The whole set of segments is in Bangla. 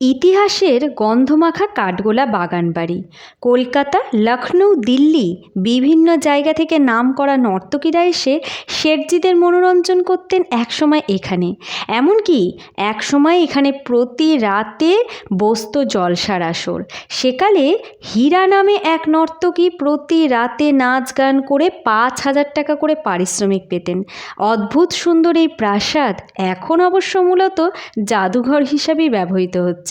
ইতিহাসের গন্ধমাখা কাঠগোলা বাগানবাড়ি। কলকাতা লখনৌ দিল্লি বিভিন্ন জায়গা থেকে নাম করা নর্তকীরা এসে শেঠজিদের মনোরঞ্জন করতেন একসময় এখানে। এমনকি একসময় এখানে প্রতি রাতে বসত জলসার আসর। সেকালে হীরা নামে এক নর্তকী প্রতি রাতে নাচ গান করে পাঁচ হাজার টাকা করে পারিশ্রমিক পেতেন। অদ্ভুত সুন্দর এই প্রাসাদ এখন অবশ্য মূলত জাদুঘর হিসাবেই ব্যবহৃত হচ্ছে।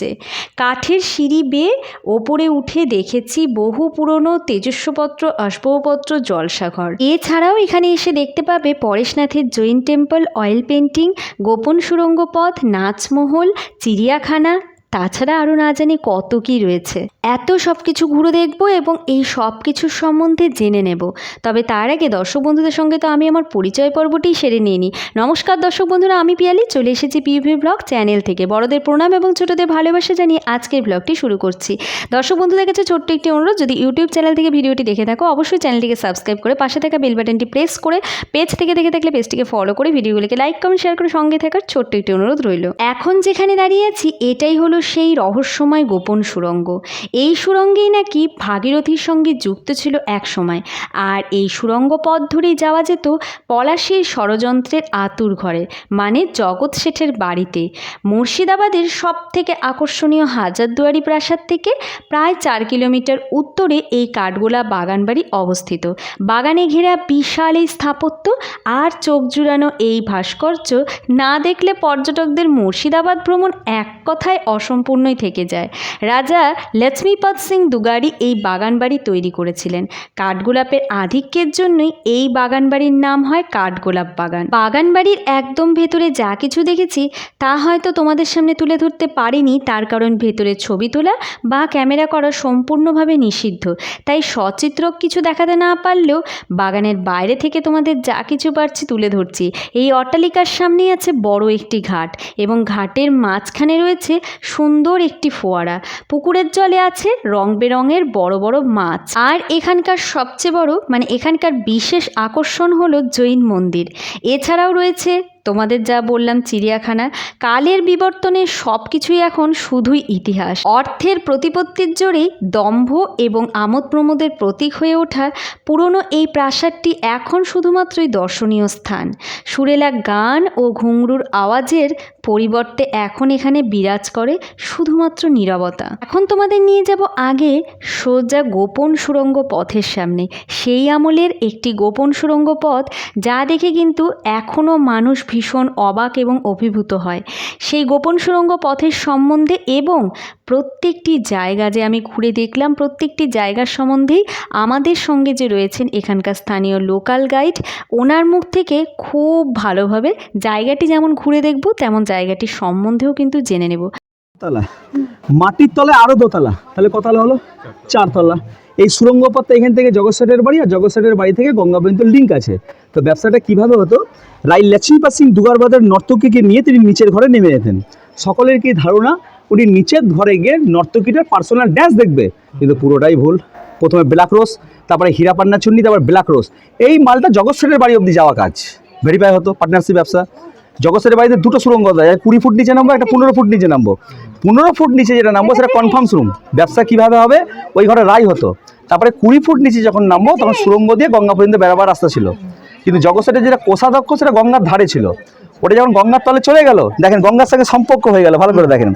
কাঠের সিঁড়ি বেয়ে ওপরে উঠে দেখেছি বহু পুরনো তেজস্বপত্র আসবপত্র জলসাঘর। এছাড়াও এখানে এসে দেখতে পাবে পরেশনাথের জৈন টেম্পল, অয়েল পেন্টিং গোপন সুড়ঙ্গ পথ নাচমহল, চিড়িয়াখানা তাছাড়া আরও না জানি কত কি রয়েছে। এত সব কিছু ঘুরে দেখব এবং এই সব কিছুর সম্বন্ধে জেনে নেব। তবে তার আগে দর্শক বন্ধুদের সঙ্গে তো আমি আমার পরিচয় পর্বটি সেরে নিয়ে নিই। নমস্কার দর্শক বন্ধুরা, আমি পিয়ালি, চলে এসেছি পিভি ব্লগ চ্যানেল থেকে। বড়দের প্রণাম এবং ছোটদের ভালোবাসা জানিয়ে আজকের ব্লগটি শুরু করছি। দর্শক বন্ধুদের কাছে ছোট্ট একটি অনুরোধ, যদি ইউটিউব চ্যানেল থেকে ভিডিওটি দেখে থাকো, অবশ্যই চ্যানেলটিকে সাবস্ক্রাইব করে পাশে থাকা বেল বাটনটি প্রেস করে পেজ থেকে দেখে থাকলে পেজটিকে ফলো করে ভিডিওগুলিকে লাইক, কমেন্ট, শেয়ার করে সঙ্গে থাকার ছোট্ট একটি অনুরোধ রইল। এখন যেখানে দাঁড়িয়ে আছি, এটাই হলো সেই রহস্যময় গোপন সুরঙ্গ। এই সুড়ঙ্গেই নাকি ভাগীরথীর সঙ্গে যুক্ত ছিল এক সময়। আর এই সুড়ঙ্গ পথ ধরেই যাওয়া যেত পলাশীর ষড়যন্ত্রের আতুর ঘরে মানে জগৎ শেঠের বাড়িতে। মুর্শিদাবাদের সব থেকে আকর্ষণীয় হাজারদুয়ারি প্রাসাদ থেকে প্রায় চার কিলোমিটার উত্তরে এই কাঠগোলা বাগানবাড়ি অবস্থিত। বাগানে ঘেরা বিশাল এই স্থাপত্য আর চোখ জুড়ানো এই ভাস্কর্য না দেখলে পর্যটকদের মুর্শিদাবাদ ভ্রমণ এক কথায় অসম্পূর্ণই থেকে যায়। রাজা লক্ষ্মীপদ সিং দুগাড়ি এই বাগানবাড়ি তৈরি করেছিলেন। কাঠগোলাপের আধিক্যের জন্যই এই বাগানবাড়ির নাম হয় কাঠগোলাপ বাগান। বাগানবাড়ির একদম ভেতরে যা কিছু দেখেছি, তা হয়তো তোমাদের সামনে তুলে ধরতে পারিনি, তার কারণ ভেতরে ছবি তোলা বা ক্যামেরা করা সম্পূর্ণভাবে নিষিদ্ধ। তাই সচিত্র কিছু দেখাতে না পারলেও বাগানের বাইরে থেকে তোমাদের যা কিছু পারছি তুলে ধরছি। এই অট্টালিকার সামনেই আছে বড় একটি ঘাট এবং ঘাটের মাঝখানে রয়েছে সুন্দর একটি ফোয়ারা। পুকুরের জলে আছে রং বেরঙের বড় বড় মাছ। আর এখানকার সবচেয়ে বড় মানে এখানকার বিশেষ আকর্ষণ হলো জৈন মন্দির। এছাড়াও রয়েছে তোমাদের যা বললাম চিড়িয়াখানা, কালের বিবর্তনে সব কিছুই এখন শুধুই ইতিহাস। অর্থের প্রতিপত্তির জোরেই দম্ভ এবং আমোদ প্রমোদের প্রতীক হয়ে ওঠা পুরনো এই প্রাসাদটি এখন শুধুমাত্রই দর্শনীয় স্থান। সুরেলা গান ও ঘুংরুর আওয়াজের পরিবর্তে এখন এখানে বিরাজ করে শুধুমাত্র নীরবতা। এখন তোমাদের নিয়ে যাব আগে সোজা গোপন সুরঙ্গ পথের সামনে। সেই আমলের একটি গোপন সুরঙ্গ পথ, যা দেখে কিন্তু এখনও মানুষ ভীষণ অবাক এবং অভিভূত হয়। সেই গোপন সুরঙ্গ পথের সম্বন্ধে এবং প্রত্যেকটি জায়গা যে আমি ঘুরে দেখলাম, প্রত্যেকটি জায়গার সম্বন্ধেই আমাদের সঙ্গে যে রয়েছেন এখানকার স্থানীয় লোকাল গাইড, ওনার মুখ থেকে খুব ভালোভাবে জায়গাটি যেমন ঘুরে দেখব, তেমন জায়গাটি সম্বন্ধেও কিন্তু জেনে নেব। তলা মাটির তলায় আরও দোতলা। তাহলে কতলা হলো? চারতলা এই সুরঙ্গ পথটা এখান থেকে জগৎ শেঠের বাড়ি আর জগৎ শেঠের বাড়ি থেকে গঙ্গা পর্যন্ত লিঙ্ক আছে। তো ব্যবসাটা কীভাবে হতো? রাই লক্ষ্মীপা সিং দুগারবাদের নর্তকীকে নিয়ে তিনি নিচের ঘরে নেমে যেতেন। সকলের কি ধারণা? উনি নিচের ঘরে গিয়ে নর্তকীটার পার্সোনাল ড্যান্স দেখবে। কিন্তু পুরোটাই ভুল। প্রথমে ব্ল্যাক রোজ, তারপরে হীরাপান্না চুন্নি, তারপর ব্ল্যাক রোজ। এই মালটা জগৎ শেঠের বাড়ি অবধি যাওয়া কাজ। ভেরিফাই হতো পার্টনারশিপ ব্যবসা। জগৎসের বাড়িতে দুটো সুরঙ্গ দেয় কুড়ি ফুট নিচে নামবো একটা পনেরো ফুট নিচে নামবো। পনেরো ফুট নিচে যেটা নামবো সেটা কনফার্ম রুম ব্যবসা কীভাবে হবে? ওই ঘরে রায় হতো। তারপরে কুড়ি ফুট নিচে যখন নামবো তখন সুরঙ্গ দিয়ে গঙ্গা পর্যন্ত বেড়াবার রাস্তা ছিল। কিন্তু জগৎসেটের যেটা কোষাধ্যক্ষ সেটা গঙ্গার ধারে ছিল। ওটা যখন গঙ্গার তলে চলে গেল, দেখেন গঙ্গার সঙ্গে সম্পর্ক হয়ে গেল, ভালো করে দেখেন।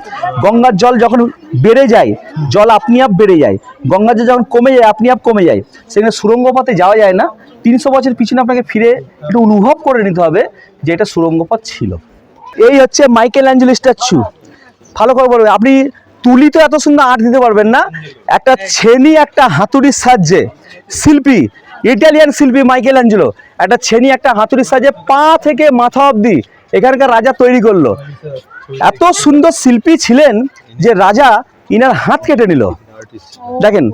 গঙ্গার জল যখন বেড়ে যায়, জল আপনি আপ বেড়ে যায়, গঙ্গার জল যখন কমে যায়, আপনি আপ কমে যায়, সেখানে সুরঙ্গ পথে যাওয়া যায় না। তিনশো বছর পিছনে আপনাকে ফিরে একটু অনুভব করে নিতে হবে যে এটা সুরঙ্গ পথ ছিল। এই হচ্ছে মাইকেল অ্যাঞ্জেলো স্ট্যাচু ভালো করে বলবেন, আপনি তুলি তো এত সুন্দর আর্ট দিতে পারবেন না, একটা ছেনি, একটা হাতুড়ির সাহায্যে। শিল্পী ইটালিয়ান শিল্পী মাইকেল অ্যাঞ্জেলো একটা ছেনি, একটা হাতুড়ির সাজে পা থেকে মাথা অবধি এখানকার রাজা তৈরি করল। এত সুন্দর শিল্পী ছিলেন যে রাজা ইনার হাত কেটে নিল। দেখেন,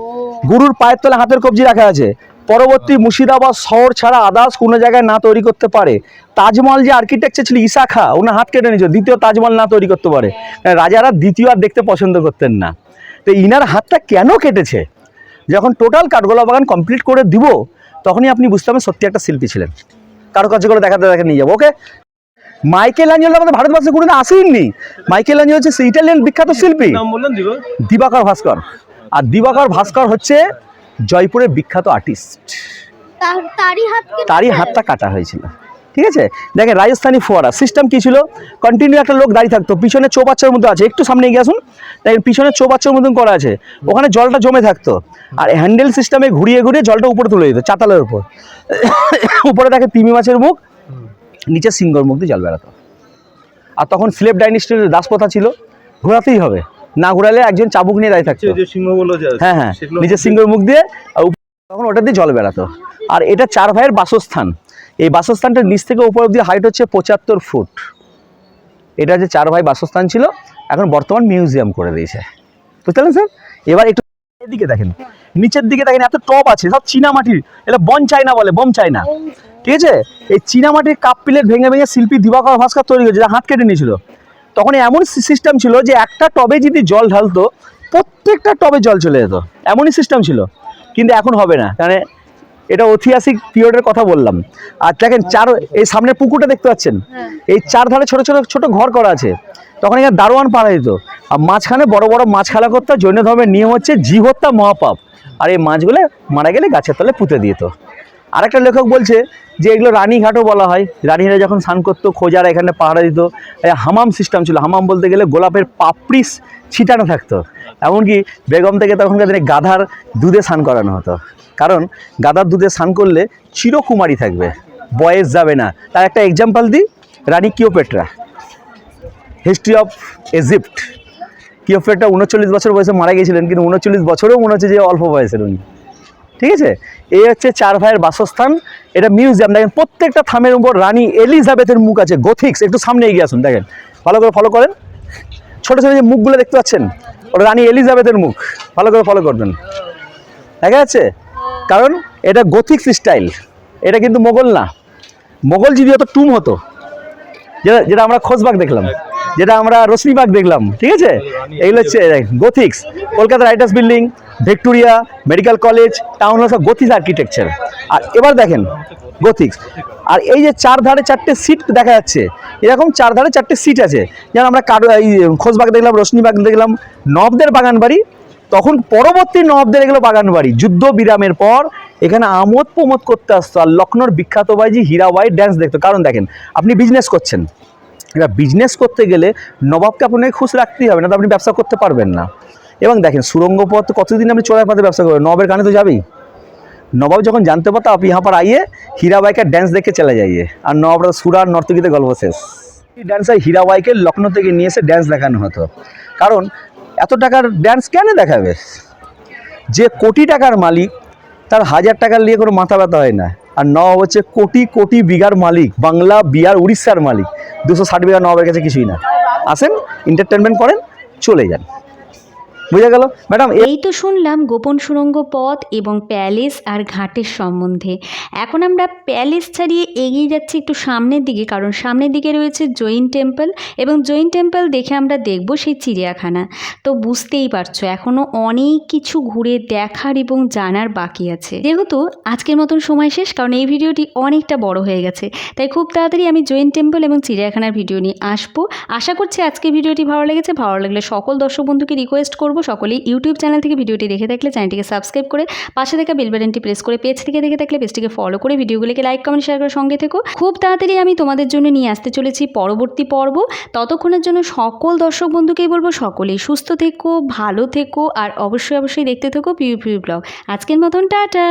গুরুর পায়ের তলে হাতের কবজি রাখা আছে। পরবর্তী মুর্শিদাবাদ শহর ছাড়া আদার্স কোনো জায়গায় না তৈরি করতে পারে। তাজমহল যে আর্কিটেকচার ছিল ইসা খা ওনার হাত কেটে নিয়েছে। দ্বিতীয় তাজমহল না তৈরি করতে পারে। রাজারা দ্বিতীয় আর দেখতে পছন্দ করতেন না। তো ইনার হাতটা কেন কেটেছে? যখন টোটাল কাঠগোলা বাগান কমপ্লিট করে দিব তখনই আপনি বুঝতে পারবেন সত্যি একটা শিল্পী ছিলেন। কারও কাছে করে দেখাতে দেখে নিয়ে যাব ওকে মাইকেল অ্যাঞ্জেলো আমাদের ভারতবর্ষে কোনোদিন আসেননি? মাইকেল অ্যাঞ্জেলো হচ্ছে ইটালিয়ান বিখ্যাত শিল্পী। নাম বললেন দিব দিবাকর ভাস্কর। আর দিবাকর ভাস্কর হচ্ছে জয়পুরের বিখ্যাত আর্টিস্ট তারই হাতটা কাটা হয়েছিল। ঠিক আছে? দেখেন রাজস্থানি ফোয়ারা। সিস্টেম কি ছিল? কন্টিনিউ একটা লোক দাঁড়িয়ে থাকতো পিছনে চৌবাচ্চার মধ্যে আছে। একটু সামনে এগিয়ে আসুন। দেখেন পিছনে চৌবাচ্চার মতন করা আছে। ওখানে জলটা জমে থাকতো। আর হ্যান্ডেল সিস্টেমে ঘুরিয়ে ঘুরিয়ে জলটা উপরে তুলে দিত চাতালের উপর। উপরে দেখে তিমি মাছের মুখ। নিচে সিংহর মুখ দিয়ে জল বেড়াতো আর তখন ফিলেপ ডাইনিস্টির দাসপ্রথা ছিল। ঘোরাতেই হবে। না ঘোরালে একজন চাবুক নিয়ে দাঁড়িয়ে থাকতো। যে সিংহ বলো হ্যাঁ হ্যাঁ। নিজের সিংহের মুখ দিয়ে আর তখন ওটা দিয়ে জল বেড়াতো আর এটা চার ভাইয়ের বাসস্থান। এই বাসস্থানটার নিচ থেকে উপর অব্দি হাইট হচ্ছে পঁচাত্তর ফুট। এটা যে চার ভাই বাসস্থান ছিল, এখন বর্তমান মিউজিয়াম করে দিয়েছে। বুঝতে স্যার এবার একটু দিকে দেখেন। নিচের দিকে দেখেন, এত টপ আছে, সব চীনা মাটির। এটা বন চায়না বলে, বোম চায়না। ঠিক আছে? এই চীনা মাটির কাপ প্লেট ভেঙে ভেঙে শিল্পী দিবাকর ভাস্কর তৈরি করেছে, যা হাত কেটে নিয়েছিল। তখন এমন সিস্টেম ছিল যে একটা টবে যদি জল ঢালতো, প্রত্যেকটা টবে জল চলে যেত। এমনই সিস্টেম ছিল। কিন্তু এখন হবে না। কারণ এটা ঐতিহাসিক পিরিয়ডের কথা বললাম। আর দেখেন চার এই সামনে পুকুরটা দেখতে পাচ্ছেন? এই চার ধারে ছোট ছোট ছোট ঘর করা আছে। তখন এখানে দারোয়ান পাড়া দিত আর মাঝখানে বড় বড় মাছ খেলা করতো। জৈন ধর্মের নিয়ম হচ্ছে জীবহত্যা মহাপাপ। আর এই মাছগুলো মারা গেলে গাছের তলে পুঁতে দিত। আরেকটা লেখক বলছে যে এগুলো রানীঘাটও বলা হয়। রানীরা যখন স্নান করতো, খোঁজারা এখানে পাহাড়া দিত হামাম সিস্টেম ছিল। হামাম বলতে গেলে গোলাপের পাপড়ি ছিটানো থাকতো। এমনকি বেগম থেকে তখনকার দিনে গাধার দুধে স্নান করানো হতো। কারণ গাধার দুধে স্নান করলে চিরকুমারী থাকবে, বয়স যাবে না। তার একটা এক্সাম্পল দিই, রানী Cleopatra history of Egypt Cleopatra উনচল্লিশ বছর বয়সে মারা গিয়েছিলেন, কিন্তু উনচল্লিশ বছরেও মনে হচ্ছে যে অল্প বয়সের উনি। ঠিক আছে? এই হচ্ছে চার ভাইয়ের বাসস্থান। এটা মিউজিয়াম দেখেন, প্রত্যেকটা থামের উপর রানী এলিজাবেথের মুখ আছে গোথিক্স একটু সামনে এগিয়ে আসুন, দেখেন। ভালো করে ফলো করেন। ছোটো ছোটো যে মুখগুলো দেখতে পাচ্ছেন, ওটা রানী এলিজাবেথের মুখ। ভালো করে ফলো করবেন। দেখা যাচ্ছে? কারণ এটা গোথিক্স স্টাইল এটা কিন্তু মোগল না। মোগল যদি হতো টুম হতো, যেটা যেটা আমরা খোঁজবাগ দেখলাম। যেটা আমরা রশ্মিবাগ দেখলাম, ঠিক আছে? এগুলো হচ্ছে gothics Kolkata writers building, Victoria, medical college, town hall সব গোথিক্স আর্কিটেকচার আর এবার দেখেন গোথিক্স আর এই যে চার ধারে চারটে সিট দেখা যাচ্ছে, এরকম চার ধারে চারটে সিট আছে। যেমন আমরা কারও, এই খোঁজবাগ দেখলাম রশ্মিবাগ দেখলাম, নবদের বাগান বাড়ি, তখন পরবর্তী নবাবদের এগুলো বাগান বাড়ি, যুদ্ধ বিরামের পর, এখানে আমোদ প্রমোদ করতে আসতো, আর লখনৌর বিখ্যাত বাইজি হীরাবাই ড্যান্স দেখতো। কারণ দেখেন, আপনি বিজনেস করছেন। এটা বিজনেস করতে গেলে নবাবকে আপনাকে খুশ রাখতেই হবে, না তো আপনি ব্যবসা করতে পারবেন না। এবং দেখেন সুরঙ্গ পথ কতদিন আপনি চোরাই পথে ব্যবসা করবেন নবাবের কানে তো যাবেই। নবাব যখন জানতে পারতো, আপনি ইহাঁ আইয়ে আইয়ে হীরাবাইকে ড্যান্স দেখে চলে যাইয়ে। আর নবাবরা সুরার নর্তকিতে গল্প শেষ। এই ড্যান্সার হীরাবাইকে লখনৌ থেকে নিয়ে এসে ড্যান্স দেখানো হতো। কারণ এত টাকার ড্যান্স কেন দেখাবে? যে কোটি টাকার মালিক, তার হাজার টাকা নিয়ে কোনো মাথা ব্যথা হয় না। আর নবাব হচ্ছে কোটি কোটি বিঘার মালিক, বাংলা, বিহার, উড়িষ্যার মালিক। দুশো ষাট বিঘা নবাবের কাছে কিছুই না। আসেন এন্টারটেনমেন্ট করেন, চলে যান। বুঝা গেল? ম্যাডাম এই তো শুনলাম গোপন সুড়ঙ্গ পথ এবং প্যালেস আর ঘাটের সম্বন্ধে। এখন আমরা প্যালেস ছাড়িয়ে এগিয়ে যাচ্ছি একটু সামনের দিকে, কারণ সামনের দিকে রয়েছে জৈন টেম্পল এবং জৈন টেম্পল দেখে আমরা দেখব সেই চিড়িয়াখানা। তো বুঝতেই পারছ এখনও অনেক কিছু ঘুরে দেখার এবং জানার বাকি আছে। যেহেতু আজকের মতন সময় শেষ, কারণ এই ভিডিওটি অনেকটা বড় হয়ে গেছে, তাই খুব তাড়াতাড়ি আমি জৈন টেম্পল এবং চিড়িয়াখানার ভিডিও নিয়ে আসব। আশা করছি আজকের ভিডিওটি ভালো লেগেছে। ভালো লাগলে সকল দর্শক বন্ধুকে রিকোয়েস্ট করব সকলেই ইউটিউব চ্যানেল থেকে ভিডিওটি দেখে থাকলে চ্যানেলটিকে সাবস্ক্রাইব করে পাশে থাকা বেল বাটনটি প্রেস করে পেজ থেকে দেখে থাকলে পেজটিকে ফলো করে ভিডিওগুলিকে লাইক কমেন্ট শেয়ার করে সঙ্গে থেকো। খুব তাড়াতাড়ি আমি তোমাদের জন্য নিয়ে আসতে চলেছি পরবর্তী পর্ব। ততক্ষণের জন্য সকল দর্শক বন্ধুকেই বলব, সকলেই সুস্থ থেকো, ভালো থেকো, আর অবশ্যই অবশ্যই দেখতে থেকো পিউ পিউ ব্লগ। আজকের মতন, টাটা!